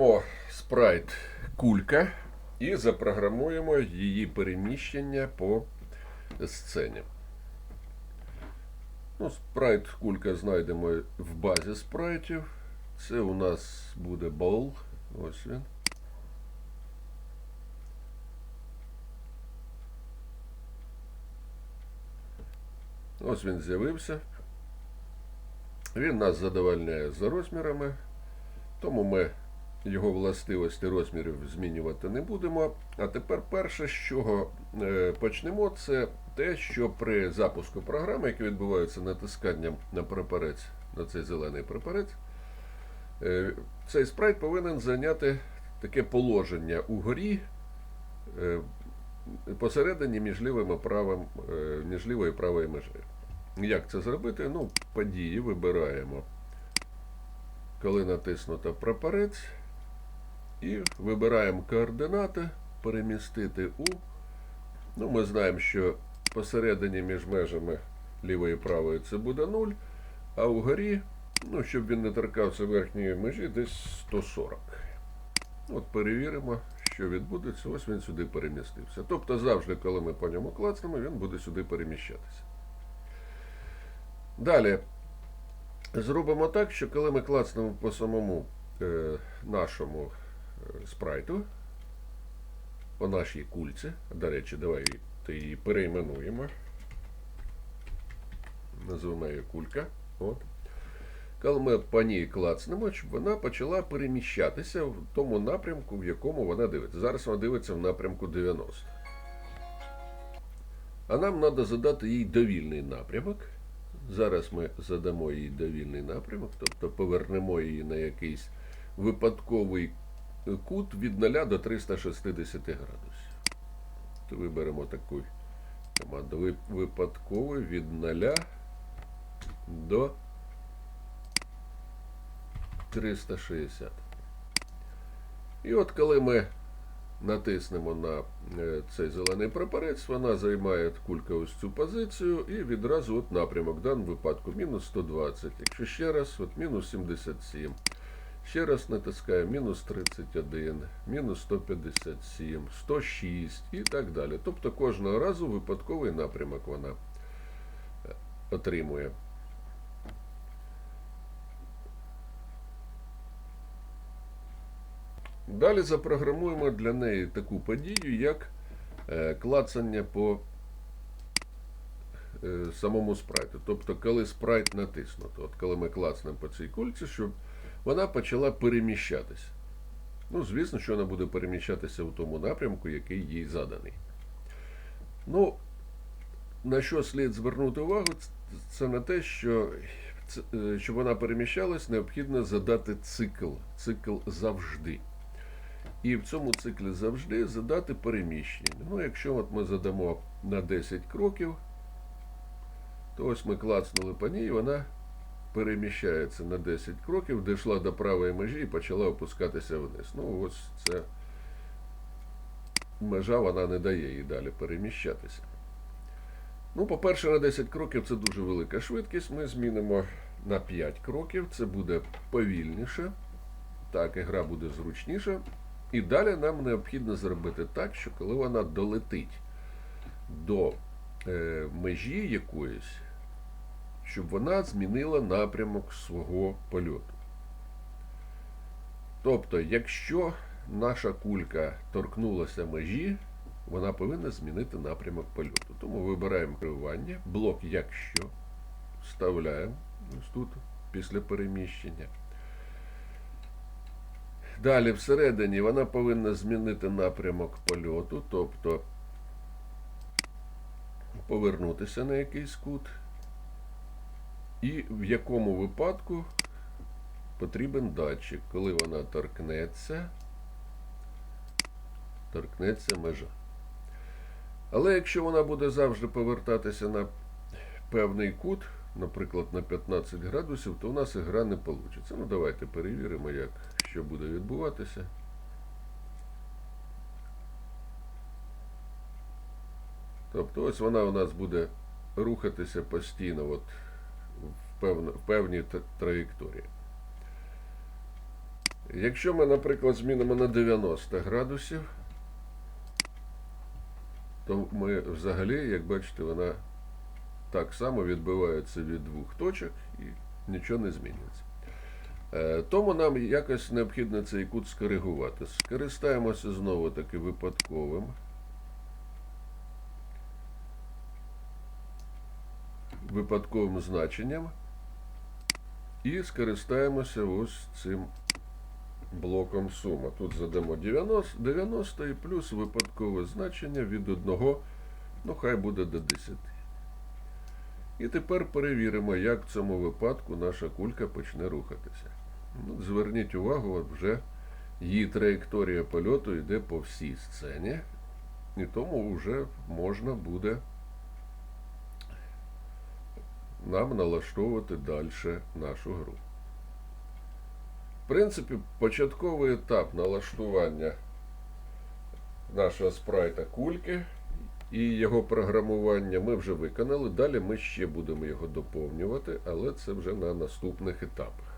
Задамо спрайт кулька і запрограмуємо її переміщення по сцені. Ну, спрайт кулька знайдемо в базі спрайтів. Це у нас буде бол. Ось він. Ось він з'явився. Він нас задовольняє за розмірами, тому ми його властивості розмірів змінювати не будемо. А тепер перше, з чого е, почнемо, це те, що при запуску програми, яке відбувається натисканням на прапорець, на цей зелений прапорець, е, цей спрайт повинен зайняти таке положення угорі е, посередині між лівим і правим, між лівою і правою межею. Як це зробити? Ну, події вибираємо, коли натиснуто прапорець, і вибираємо координати, перемістити у. Ну, ми знаємо, що посередині між межами лівої і правої це буде 0, а вгорі, ну, щоб він не торкався верхньої межі, десь 140. От перевіримо, що відбудеться. Ось він сюди перемістився. Тобто завжди, коли ми по ньому клацнемо, він буде сюди переміщатися. Далі зробимо так, що коли ми клацнемо по самому е, нашому спрайту, по нашій кульці, до речі, давайте її перейменуємо. Назвемо її кулька. От. Коли ми по ній клацнемо, щоб вона почала переміщатися в тому напрямку, в якому вона дивиться. Зараз вона дивиться в напрямку 90. А нам треба задати їй довільний напрямок. Зараз ми задамо їй довільний напрямок, тобто повернемо її на якийсь випадковий кут від 0 до 360 градусів. То виберемо таку команду Ви- випадковий від 0 до 360. І от коли ми натиснемо на е, цей зелений прапорець, вона займає кулька ось цю позицію і відразу от напрямок, в даному випадку мінус 120. Якщо ще раз, от мінус 77. Ще раз натискаємо мінус 31, мінус 157, 106 і так далі. Тобто кожного разу випадковий напрямок вона е, отримує. Далі запрограмуємо для неї таку подію, як е, клацання по е, самому спрайту. Тобто, коли спрайт натиснуто, от коли ми клацнемо по цій кульці, щоб вона почала переміщатися. Ну, звісно, що вона буде переміщатися в тому напрямку, який їй заданий. Ну, на що слід звернути увагу, це на те, що е, щоб вона переміщалась, необхідно задати цикл. Цикл завжди. І в цьому циклі завжди задати переміщення. Ну, якщо от ми задамо на 10 кроків, то ось ми клацнули по ній, вона переміщається на 10 кроків, дійшла до правої межі і почала опускатися вниз. Ну, ось це межа, вона не дає їй далі переміщатися. Ну, по-перше, на 10 кроків це дуже велика швидкість. Ми змінимо на 5 кроків, це буде повільніше. Так, і гра буде зручніша. І далі нам необхідно зробити так, що коли вона долетить до е, межі якоїсь, щоб вона змінила напрямок свого польоту. Тобто, якщо наша кулька торкнулася межі, вона повинна змінити напрямок польоту. Тому вибираємо керування, блок якщо вставляємо ось тут після переміщення. Далі всередині вона повинна змінити напрямок польоту, тобто повернутися на якийсь кут. І в якому випадку потрібен датчик, коли вона торкнеться, торкнеться межа. Але якщо вона буде завжди повертатися на певний кут, наприклад, на 15 градусів, то у нас і гра не вийде. Ну, давайте перевіримо, як що буде відбуватися. Тобто ось вона у нас буде рухатися постійно от в, в певній траєкторії. Якщо ми, наприклад, змінимо на 90 градусів, то ми взагалі, як бачите, вона так само відбивається від двох точок і нічого не змінюється. Е, Тому нам якось необхідно цей кут скоригувати. Скористаємося знову таки випадковим. Випадковим значенням. І скористаємося ось цим блоком сума. Тут задамо 90, 90 і плюс випадкове значення від 1, ну хай буде до 10. І тепер перевіримо, як в цьому випадку наша кулька почне рухатися. Ну, зверніть увагу, от вже її траєкторія польоту йде по всій сцені, і тому вже можна буде нам налаштовувати далі нашу гру. В принципі, початковий етап налаштування нашого спрайта кульки і його програмування ми вже виконали. Далі ми ще будемо його доповнювати, але це вже на наступних етапах.